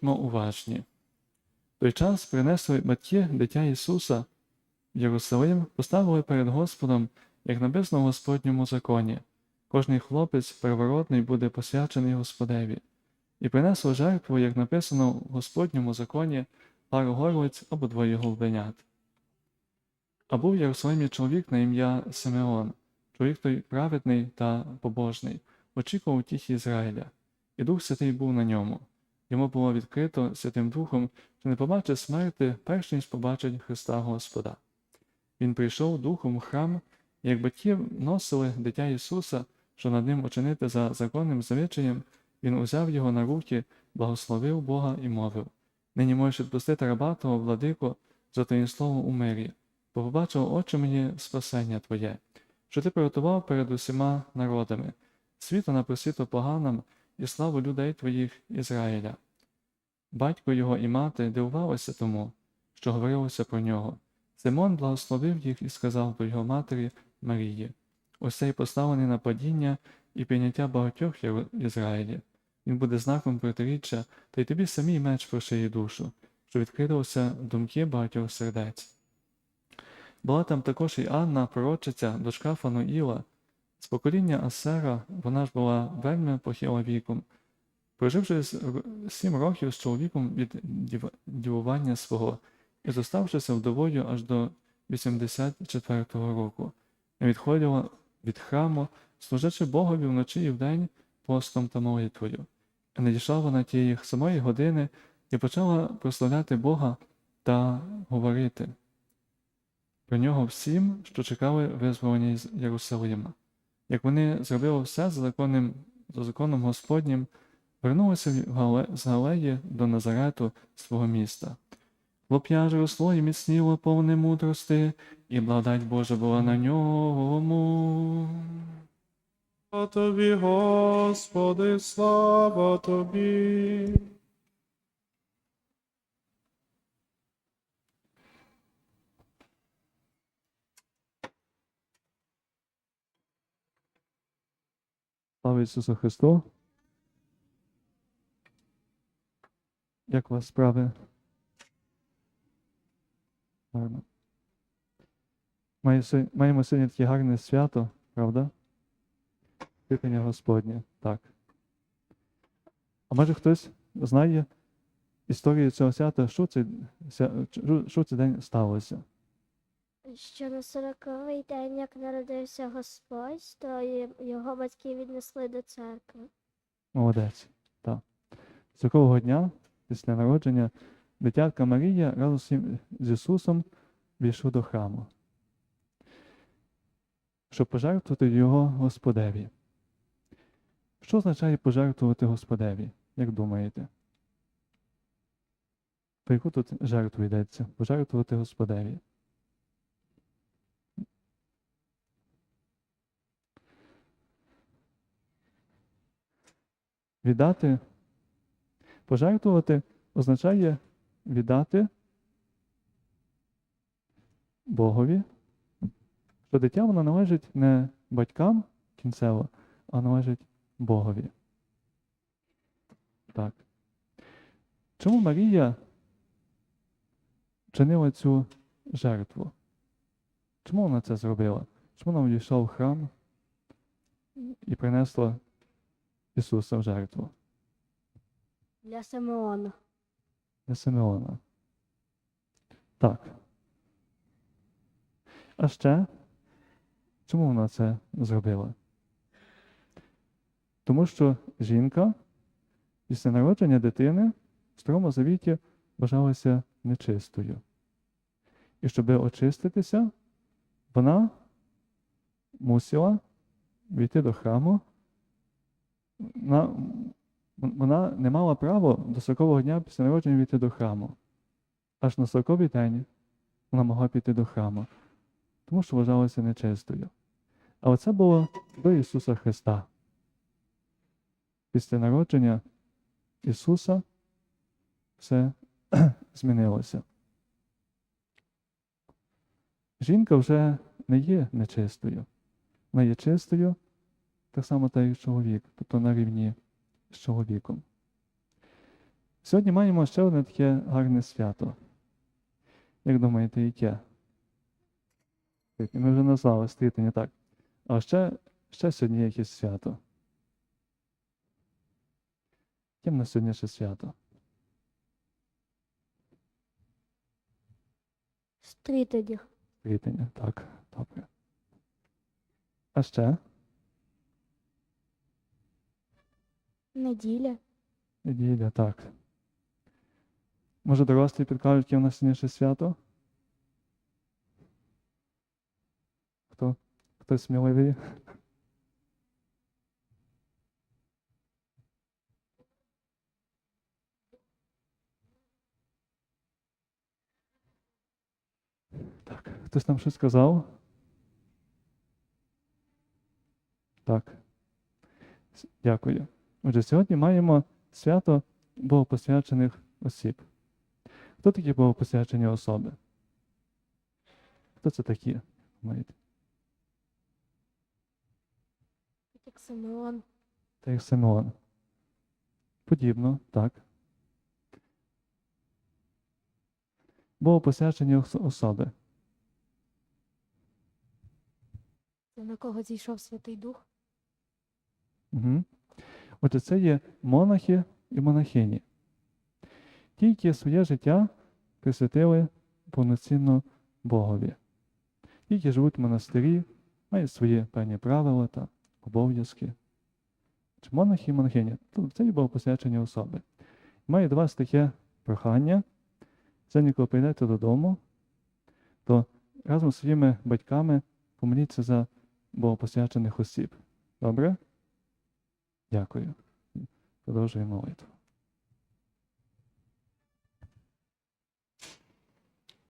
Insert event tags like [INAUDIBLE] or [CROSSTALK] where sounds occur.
будьмо уважні. Той час принесли батьки дитя Ісуса в Єрусалим, поставили перед Господом, як написано в Господньому законі. Кожний хлопець первородний буде посвячений Господеві. І принесли жертву, як написано в Господньому законі, пару горлиць або двоє голубенят. А був в Єрусалимі чоловік на ім'я Симеон, чоловік той праведний та побожний, очікував утіхи Ізраїля, і Дух Святий був на ньому. Йому було відкрито Святим Духом, що не побачить смерти, перш ніж побачить Христа Господа. Він прийшов духом у храм, і як батьки носили дитя Ісуса, що над ним учинити за законним завичаєм, він узяв його на руки, благословив Бога і мовив: Нині можеш відпустити раба того владику за твоїм словом у мирі, бо побачив очі мені спасення Твоє, що ти приготував перед усіма народами, світло на просвіту поганам і славу людей Твоїх Ізраїля. Батько його і мати дивувалися тому, що говорилося про нього. Симон благословив їх і сказав до його матері Марії: Ось цей поставлений на падіння і прийняття багатьох в Ізраїлі. Він буде знаком протиріччя, та й тобі самій меч прошиє душу, що відкрилося думки багатьох сердець. Була там також і Анна, пророчиця, дочка Фануїла. З покоління Асера вона ж була вельми похила віком. Проживши сім років з чоловіком від дівування свого, і зоставшися вдовою аж до 84-го року, відходила від храму, служачи Богові вночі і вдень постом та молитвою. І надійшла вона тієї самої години і почала прославляти Бога та говорити про нього всім, що чекали визволення з Єрусалима. Як вони зробили все за законом, за законом Господнім, вернулися з Галеї до Назарету свого міста. Хлоп'я ж росло і міцніло повне мудрости, і благодать Божа була на ньому. Тобі, Господи, слава тобі. Слава Ісусу Христу. Як у вас справи? Гарно. Маємо сьогодні таке гарне свято, правда? Святення Господнє, так. А може хтось знає історію цього свята, що це, що цей день сталося? Що на сороковий день, як народився Господь, то його батьки віднесли до церкви. Молодець. Так. З дня, після народження, дитятка Марія разом з Ісусом війшов до храму, щоб пожертвувати його Господеві. Що означає пожертвувати Господеві, як думаєте? Про яку тут жертву йдеться? Пожертвувати Господеві. Віддати Пожертвувати означає віддати Богові, що дитя воно належить не батькам кінцево, а належить Богові. Так. Чому Марія чинила цю жертву? Чому вона це зробила? Чому вона війшла в храм і принесла Ісуса в жертву? Для Симеона. для Симеона. Так. А ще, чому вона це зробила? Тому що жінка після народження дитини в Старому Завіті вважалася нечистою. І щоб очиститися, вона мусила війти до храму. На, вона не мала права до 40-го дня після народження війти до храму. Аж на 40-й день вона могла піти до храму, тому що вважалася нечистою. Але це було до Ісуса Христа. Після народження Ісуса все [CLEARS THROAT] змінилося. Жінка вже не є нечистою. Вона є чистою, так само та як чоловік, тобто на рівні з чоловіком. Сьогодні маємо ще одне таке гарне свято. Як думаєте, яке? Ми вже назвали стрітення, так. А ще, ще сьогодні якесь свято. Яке в нас сьогодні ще свято? Стрітення. Стрітення, так, добре. А ще? Неділя. Неділя, так. Може, дорослі підкажуть, яке в нас сьогодні свято? Хто? Хтось сміливий? Так, хтось нам щось сказав? Так. Дякую. Отже, сьогодні маємо свято богопосвячених осіб. Хто такі богопосвячені особи? Хто це такі? Думаєте? Як Симеон. Та як Симеон. Подібно, так. Богопосвячені особи. На кого зійшов Святий Дух? Угу. Отже, це є монахи і монахині. Ті, які своє життя присвятили повноцінно Богові. Ті, які живуть в монастирі, мають свої певні правила та обов'язки. Чи монахи і монахині то це є богопосвячені особи. Маю до вас таке прохання. Сьогодні, коли прийдете додому, то разом з своїми батьками помоліться за богопосвячених осіб. Добре? Дякую. Продовжуємо молитву.